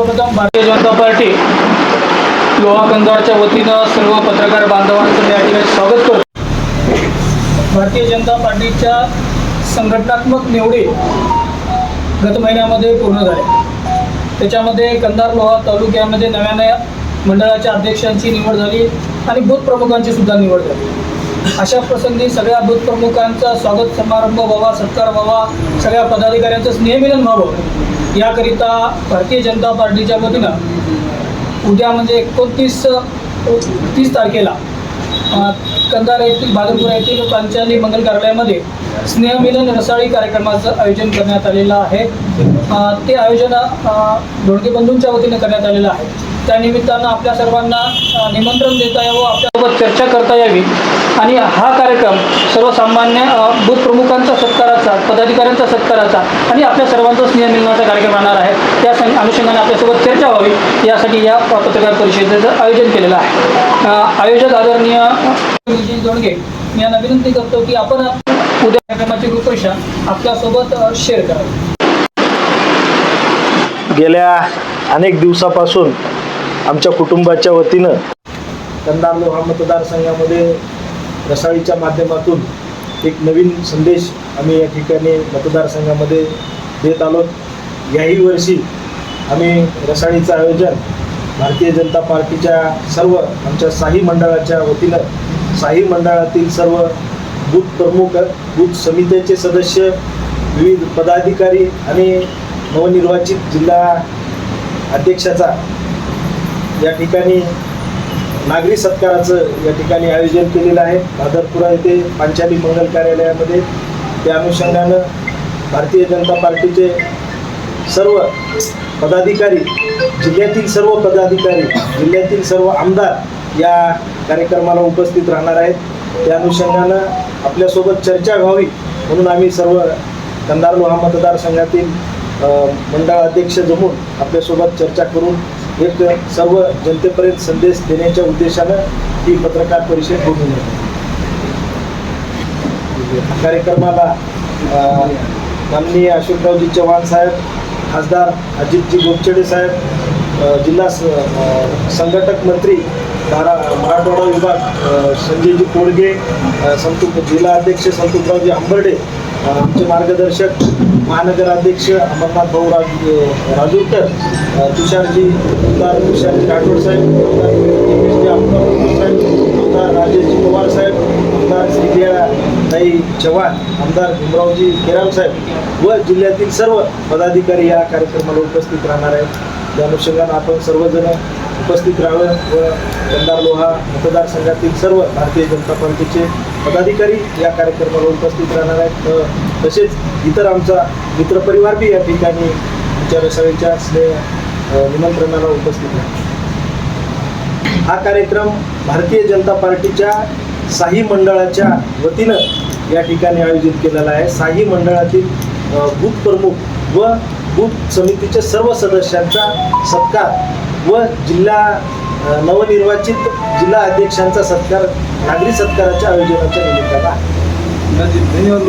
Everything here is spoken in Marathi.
सर्वप्रथम भारतीय जनता पार्टी लोहा कंदारच्या वतीनं सर्व पत्रकार बांधवांचं मी या ठिकाणी स्वागत करतो. भारतीय जनता पार्टीच्या संघटनात्मक निवडी गत महिन्यामध्ये पूर्ण झाल्या. त्याच्यामध्ये कंधार लोहा तालुक्यामध्ये नव्याने मंडळाच्या अध्यक्षांची निवड झाली आणि बूथ प्रमुखांची सुद्धा निवड झाली. अशा प्रसंगी सगळ्या बूथ प्रमुखांचा स्वागत समारंभ व्हावा सत्कार व्हावा सगळ्या पदाधिकाऱ्यांचं स्नेहमिलन व्हावं. याकरिता भारतीय जनता पार्टीच्या वतीनं उद्या म्हणजे एकोणतीस तीस तारखेला कंधार येथील भागलपूर येथील पांचाली मंगल कार्यालयामध्ये स्नेहमिलन रसाळी कार्यक्रमाचं आयोजन करण्यात आलेलं आहे. ते आयोजन अ, बंधूंच्या वतीनं करण्यात आलेलं आहे. त्यानिमित्तानं आपल्या सर्वांना निमंत्रण देता यावं आपल्यासोबत चर्चा करता यावी. आणि हा कार्यक्रम सर्वसामान्य बूथ प्रमुखांचा सत्काराचा पदाधिकाऱ्यांचा सत्काराचा आणि आपल्या सर्वांचा स्नेहमिलनाचा कार्यक्रम राहणार आहे. त्या सं अनुषंगाने आपल्यासोबत चर्चा व्हावी. यासाठी या पत्रकार परिषदेचं आयोजन केलेलं आहे. आयोजक आदरणीय विजय जोडगे मी यांना विनंती करतो की आपण उद्या कार्यक्रमाची रूपरेषा आपल्यासोबत शेअर करावी. गेल्या अनेक दिवसापासून आमच्या कुटुंबाच्या वतीनं कंदार लोहा मतदारसंघामध्ये रसाळीच्या माध्यमातून एक नवीन संदेश आम्ही या ठिकाणी मतदारसंघामध्ये देत आलो. याही वर्षी आम्ही रसाळीचं आयोजन भारतीय जनता पार्टीच्या सर्व आमच्या साही मंडळाच्या वतीनं साही मंडळातील सर्व बूथ प्रमुख बूथ समितीचे सदस्य विविध पदाधिकारी आणि नवनिर्वाचित जिल्हा अध्यक्षाचा या ठिकाणी नागरी सत्काराचं या ठिकाणी आयोजन केलेलं आहे. भादरपुरा येथे पांचाली मंगल कार्यालयामध्ये त्या अनुषंगानं भारतीय जनता पार्टीचे सर्व पदाधिकारी जिल्ह्यातील सर्व पदाधिकारी जिल्ह्यातील सर्व आमदार या कार्यक्रमाला उपस्थित राहणार आहेत. त्या अनुषंगानं आपल्यासोबत चर्चा व्हावी म्हणून आम्ही सर्व कंधार लोहा मतदारसंघातील मंडळाध्यक्ष मंडळ अध्यक्ष जमून आपल्यासोबत चर्चा करून एक सर्व जनतेपर्यंत संदेश देण्याच्या उद्देशानं ही पत्रकार परिषद बोलून कार्यक्रमाला माननीय अशोकरावजी चव्हाण साहेब खासदार अजितजी गोपचडे साहेब जिल्हा संघटक मंत्री धारा मराठवाडा विभाग संजयजी कोडगे संतु जिल्हा अध्यक्ष संतुकरावजी आंबर्डे आमचे मार्गदर्शक महानगराध्यक्ष अमरनाथ भाऊ राज राजूरकर तुषारजी आमदार तुषारजी राठोड साहेब आमदार साहेब आमदार राजेशजी पवार साहेब आमदार श्रीजया ताई चव्हाण आमदार भीमरावजी केराम साहेब व जिल्ह्यातील सर्व पदाधिकारी या कार्यक्रमाला उपस्थित राहणार आहेत. त्या अनुषंगानं आपण सर्वजण उपस्थित राहावं व कंदार लोहा मतदारसंघातील सर्व भारतीय जनता पार्टीचे पदाधिकारी या कार्यक्रमाला उपस्थित राहणार आहेत. तसेच इतर आमचा मित्रपरिवार बी या ठिकाणी आमच्या सगळ्यांच्या निमंत्रणाला उपस्थित आहे हा कार्यक्रम भारतीय जनता पार्टीच्या साही मंडळाच्या वतीनं या ठिकाणी आयोजित केलेला आहे. साही मंडळातील बूथ प्रमुख व बूथ समितीच्या सर्व सदस्यांचा सत्कार व जिल्हा नवनिर्वाचित जिल्हा अध्यक्षांचा सत्कार नागरी सत्काराच्या आयोजनाच्या निमित्तानं आहे. धन्यवाद.